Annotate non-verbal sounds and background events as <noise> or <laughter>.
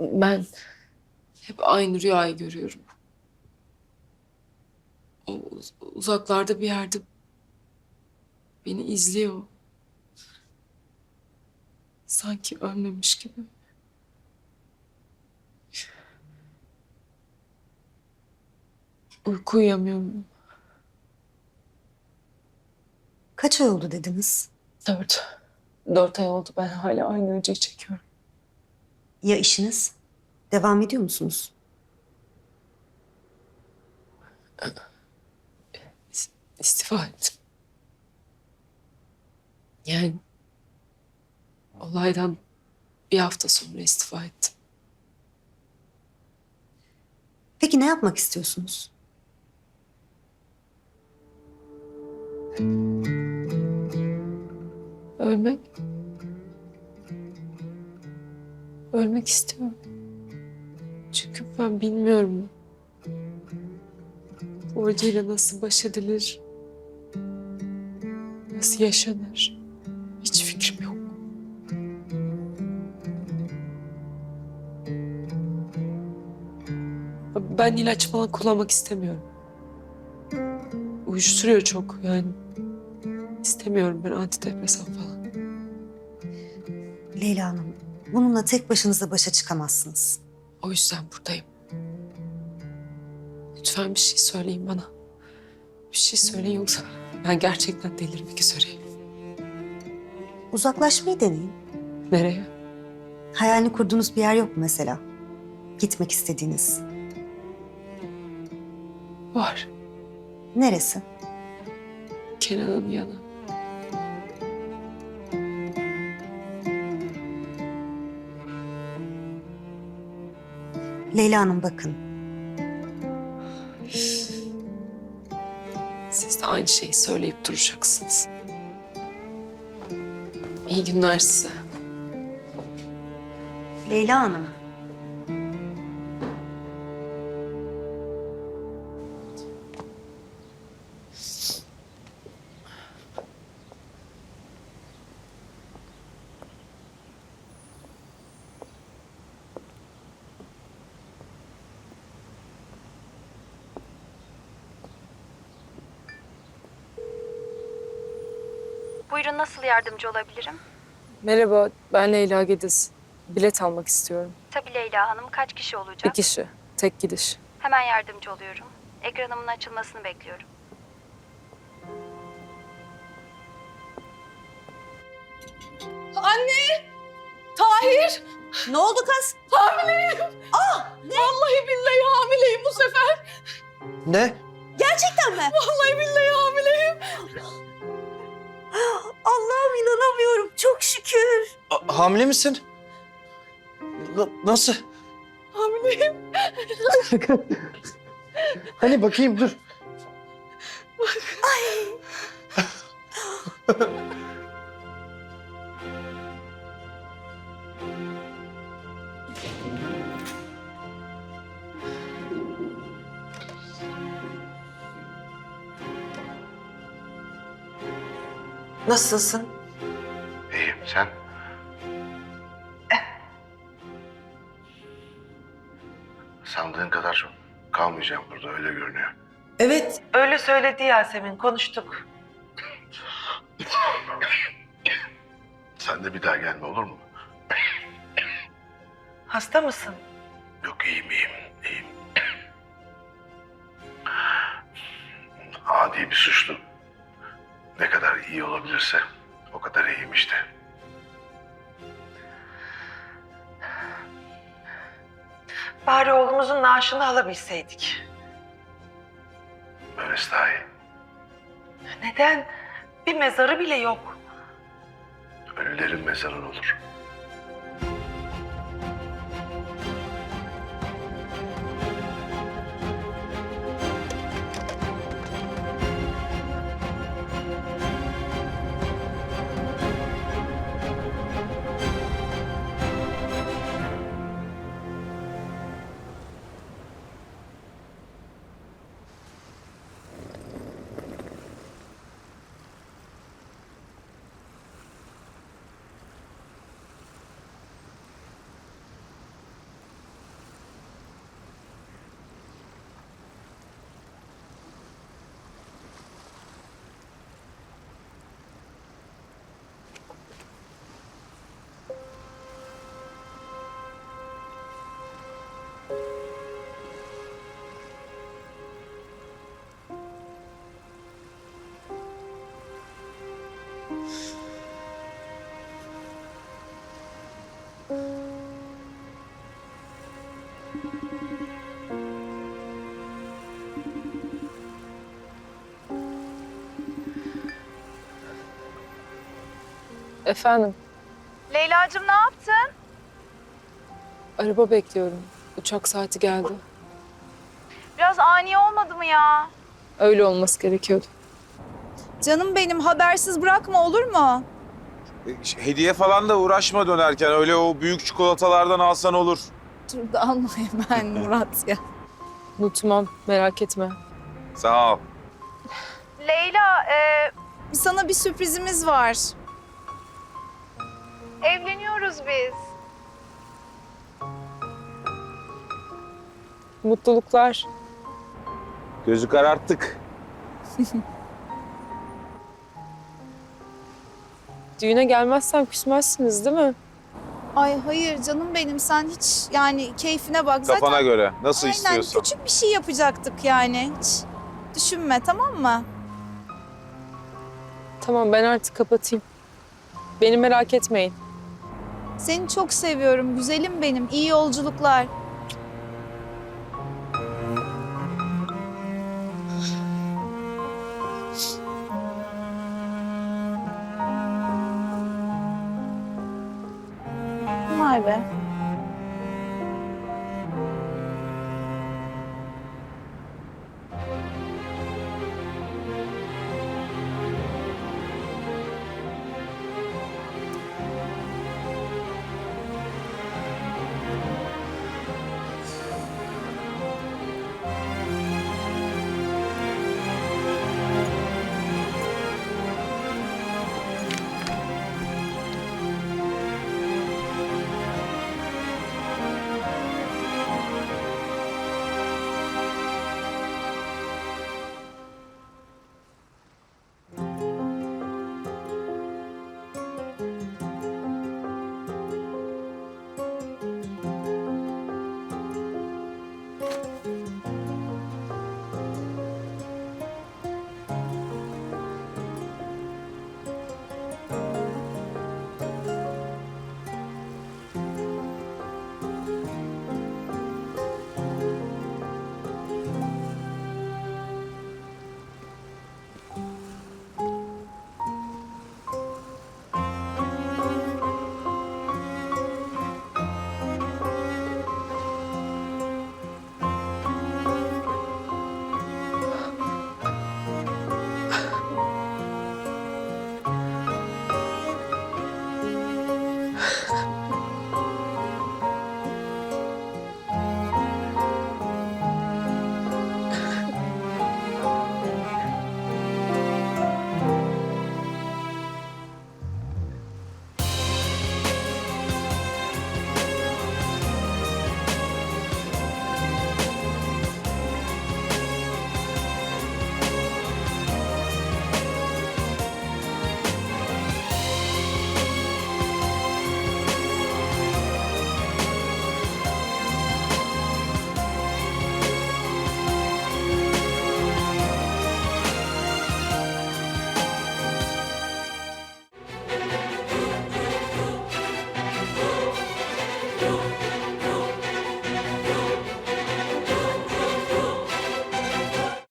Ben hep aynı rüyayı görüyorum. O uz- uzaklarda bir yerde beni izliyor. Sanki ölmemiş gibi. Uyku uyuyamıyorum. Kaç ay oldu dediniz? Dört. Dört ay oldu ben hala aynı acıyı çekiyorum. Ya işiniz? Devam ediyor musunuz? İs- İstifa ettim. Yani olaydan bir hafta sonra istifa ettim. Peki ne yapmak istiyorsunuz? Ölmek. Ölmek istiyorum. Çünkü ben bilmiyorum. Bu nasıl baş edilir? Nasıl yaşanır? Hiç fikrim yok. Ben ilaç falan kullanmak istemiyorum. Uyuşturuyor çok yani. İstemiyorum ben antidepresan falan. Leyla Hanım, bununla tek başınıza başa çıkamazsınız. O yüzden buradayım. Lütfen bir şey söyleyin bana. Bir şey söyleyin yoksa ben gerçekten delirmek üzereyim. Uzaklaşmayı deneyin. Nereye? Hayalini kurduğunuz bir yer yok mu mesela? Gitmek istediğiniz. Var. Neresi? Kenan'ın yanı. Leyla Hanım bakın. Siz de aynı şeyi söyleyip duracaksınız. İyi günler size. Leyla Hanım. Buyurun nasıl yardımcı olabilirim? Merhaba, ben Leyla Gediz. Bilet almak istiyorum. Tabii Leyla Hanım kaç kişi olacak? Bir kişi, tek gidiş. Hemen yardımcı oluyorum. Ekranımın açılmasını bekliyorum. Anne! Tahir! Ne oldu kız? Hamileyim! Ah! Vallahi billahi hamileyim bu sefer. Ne? Gerçekten mi? Vallahi billahi hamileyim. Allah'ım inanamıyorum. Çok şükür. A- hamile misin? Na- nasıl? Hamileyim. <laughs> Hani bakayım dur. <laughs> Nasılsın? İyiyim sen? Sandığın kadar çok kalmayacağım burada öyle görünüyor. Evet, öyle söyledi Yasemin. Konuştuk. Sen de bir daha gelme olur mu? Hasta mısın? Yok iyiyim iyiyim iyiyim. Adi bir suçlu. Ne kadar iyi olabilirse o kadar iyiyim işte. Bari oğlumuzun naaşını alabilseydik. Böylesi daha iyi. Neden? Bir mezarı bile yok. Ölülerin mezarı olur. Efendim, Leyla'cığım ne yaptın? araba bekliyorum. Uçak saati geldi. Biraz ani olmadı mı ya? Öyle olması gerekiyordu. Canım benim habersiz bırakma olur mu? E, Hediye falan da uğraşma dönerken. Öyle o büyük çikolatalardan alsan olur. Dur da anlayayım ben <laughs> Murat ya. Unutmam, merak etme. Sağ ol. Leyla, e, Sana bir sürprizimiz var. Evleniyoruz biz. Mutluluklar. Gözü kararttık. <laughs> Düğüne gelmezsem küsmezsiniz değil mi? Ay hayır canım benim sen hiç yani keyfine bak. Kafana Zaten göre. Nasıl aynen istiyorsan. küçük bir şey yapacaktık yani. Hiç düşünme tamam mı? Tamam ben artık kapatayım. Beni merak etmeyin. Seni çok seviyorum güzelim benim. İyi yolculuklar. Vay be.